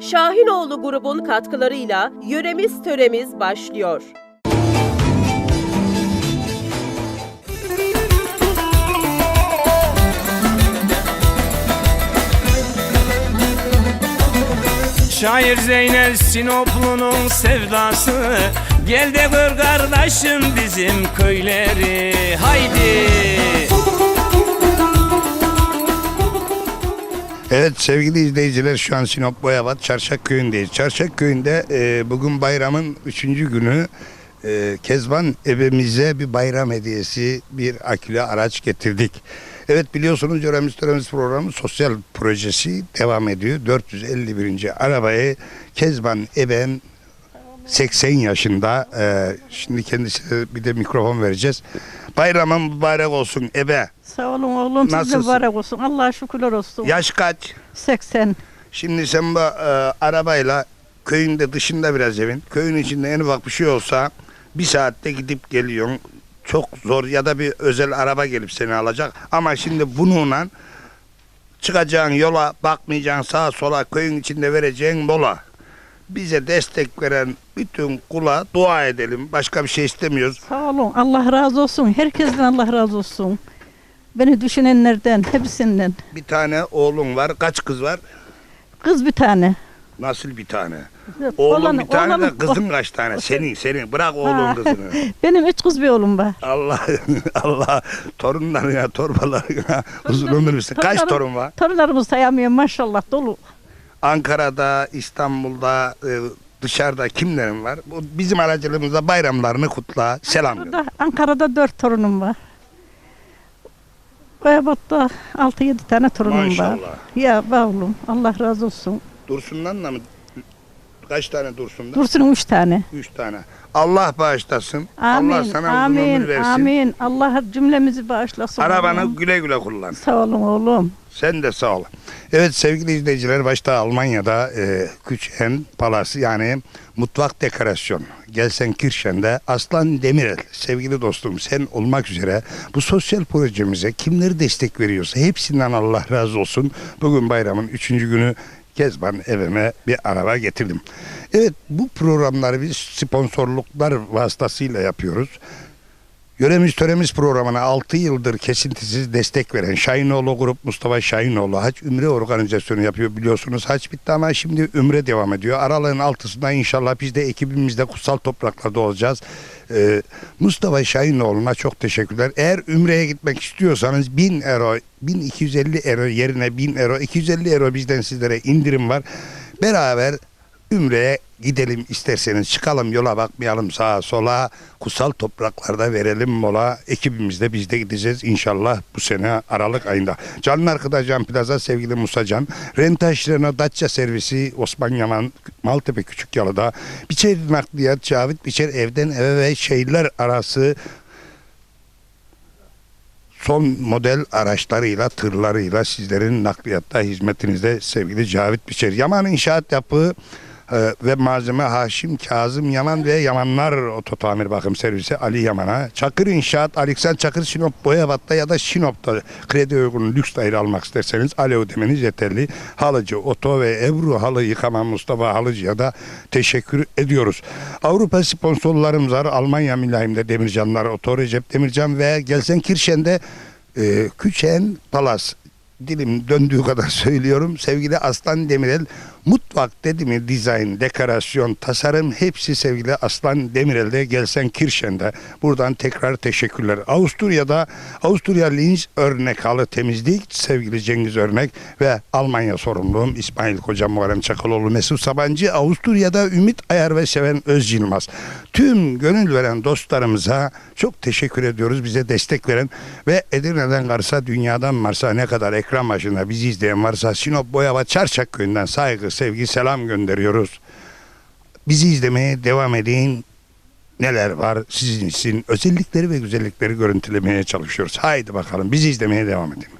Şahinoğlu grubun katkılarıyla yöremiz töremiz başlıyor. Şair Zeynel Sinoplu'nun sevdası Gel de gör kardeşim bizim köyleri Haydi Evet sevgili izleyiciler şu an Sinop Boyabat Çarşak Köyü'ndeyiz. Çarşak Köyü'nde e, bugün bayramın üçüncü günü e, Kezban evimize bir bayram hediyesi bir akülü araç getirdik. Evet biliyorsunuz Yöremiz Töremiz programı sosyal projesi devam ediyor. 451. arabayı Kezban Eben 80 yaşında e, şimdi kendisine bir de mikrofon vereceğiz. Bayramın mübarek olsun ebe. Sağ olun oğlum size Nasılsın? mübarek olsun. Allah'a şükürler olsun. Yaş kaç? 80. Şimdi sen bu e, arabayla köyünde dışında biraz evin, köyün içinde en ufak bir şey olsa bir saatte gidip geliyorsun. Çok zor ya da bir özel araba gelip seni alacak. Ama şimdi bununla çıkacağın yola bakmayacaksın sağa sola köyün içinde vereceğin mola. Bize destek veren bütün kula dua edelim. Başka bir şey istemiyoruz. Sağ olun. Allah razı olsun. Herkesten Allah razı olsun. Beni düşünenlerden, hepsinden. Bir tane oğlun var. Kaç kız var? Kız bir tane. Nasıl bir tane? Oğlun Oğlan- bir tane de oğlanın- kızın kaç tane? Senin senin. Bırak oğlun Ha. kızını. Benim üç kız bir oğlum var. Allah Allah torunlarına torbalarına uzun ömür versin. Kaç torun var? Torunlarımı sayamıyorum maşallah dolu. Ankara'da, İstanbul'da, e, dışarıda kimlerin var? Bu bizim aracılığımızda bayramlarını kutla. Selam. Burada Ankara'da dört torunum var. Altı yedi tane torunum var. Maşallah. Ya be oğlum Allah razı olsun. Dursun'dan da mı? Kaç tane Dursun'dan? Dursun'un üç tane. Üç tane. Allah bağışlasın. Amin, Allah sana uzun amin, ömür versin. amin. Allah cümlemizi bağışlasın. Arabanı oğlum. güle güle kullan. Sağ olun oğlum. Sen de sağ ol. Evet sevgili izleyiciler başta Almanya'da e, Küçen Palası yani mutfak dekorasyon Gelsenkirchen'de Aslan Demirel sevgili dostum sen olmak üzere bu sosyal projemize kimleri destek veriyorsa hepsinden Allah razı olsun. Bugün bayramın üçüncü günü Kezban evime bir araba getirdim. Evet bu programları biz sponsorluklar vasıtasıyla yapıyoruz. Yöremiz Töremiz programına 6 yıldır kesintisiz destek veren Şahinoğlu Grup Mustafa Şahinoğlu Haç Ümre organizasyonu yapıyor biliyorsunuz. Haç bitti ama şimdi Ümre devam ediyor. Aralığın altısında inşallah biz de ekibimizde kutsal topraklarda olacağız. Ee, Mustafa Şahinoğlu'na çok teşekkürler. Eğer Ümre'ye gitmek istiyorsanız 1000 euro, 1250 euro yerine 1000 euro, 250 euro bizden sizlere indirim var. Beraber Ümre'ye gidelim isterseniz. Çıkalım yola bakmayalım sağa sola. Kutsal topraklarda verelim mola. Ekibimizde biz de gideceğiz inşallah bu sene Aralık ayında. Canın arkadaş Can Plaza sevgili Musa Can. Rentaş Renault Dacia servisi Osman Yaman Maltepe Küçükyalı'da Biçer Nakliyat Cavit Biçer evden eve ve şehirler arası son model araçlarıyla, tırlarıyla sizlerin nakliyatta hizmetinizde sevgili Cavit Biçer. Yaman İnşaat Yapı e, ve Malzeme Haşim Kazım Yaman ve Yamanlar Ototamir Bakım Servisi Ali Yaman'a. Çakır İnşaat, Aleksan Çakır Sinop Boyabat'ta ya da Sinop'ta kredi uygun lüks daire almak isterseniz Ali ödemeniz yeterli. Halıcı, Oto ve Ebru Halı Yıkama Mustafa Halıcı'ya da teşekkür ediyoruz. Avrupa sponsorlarımız var. Almanya Mülayim'de Demircanlar, Oto Recep Demircan ve Gelsenkirchen'de e, Küçen Palas dilim döndüğü kadar söylüyorum. Sevgili Aslan Demirel mutfak dedi mi dizayn, dekorasyon, tasarım hepsi sevgili Aslan Demirel'de gelsen Kirşen'de. Buradan tekrar teşekkürler. Avusturya'da Avusturya Linz örnek halı temizlik sevgili Cengiz Örnek ve Almanya sorumluluğum İsmail Koca Muharrem Çakaloğlu Mesut Sabancı Avusturya'da Ümit Ayar ve Seven Öz. Tüm gönül veren dostlarımıza çok teşekkür ediyoruz. Bize destek veren ve Edirne'den Kars'a dünyadan Mars'a ne kadar ekran başında bizi izleyen varsa Sinop Boyava Çarşak köyünden saygı, sevgi, selam gönderiyoruz. Bizi izlemeye devam edin. Neler var sizin için özellikleri ve güzellikleri görüntülemeye çalışıyoruz. Haydi bakalım bizi izlemeye devam edin.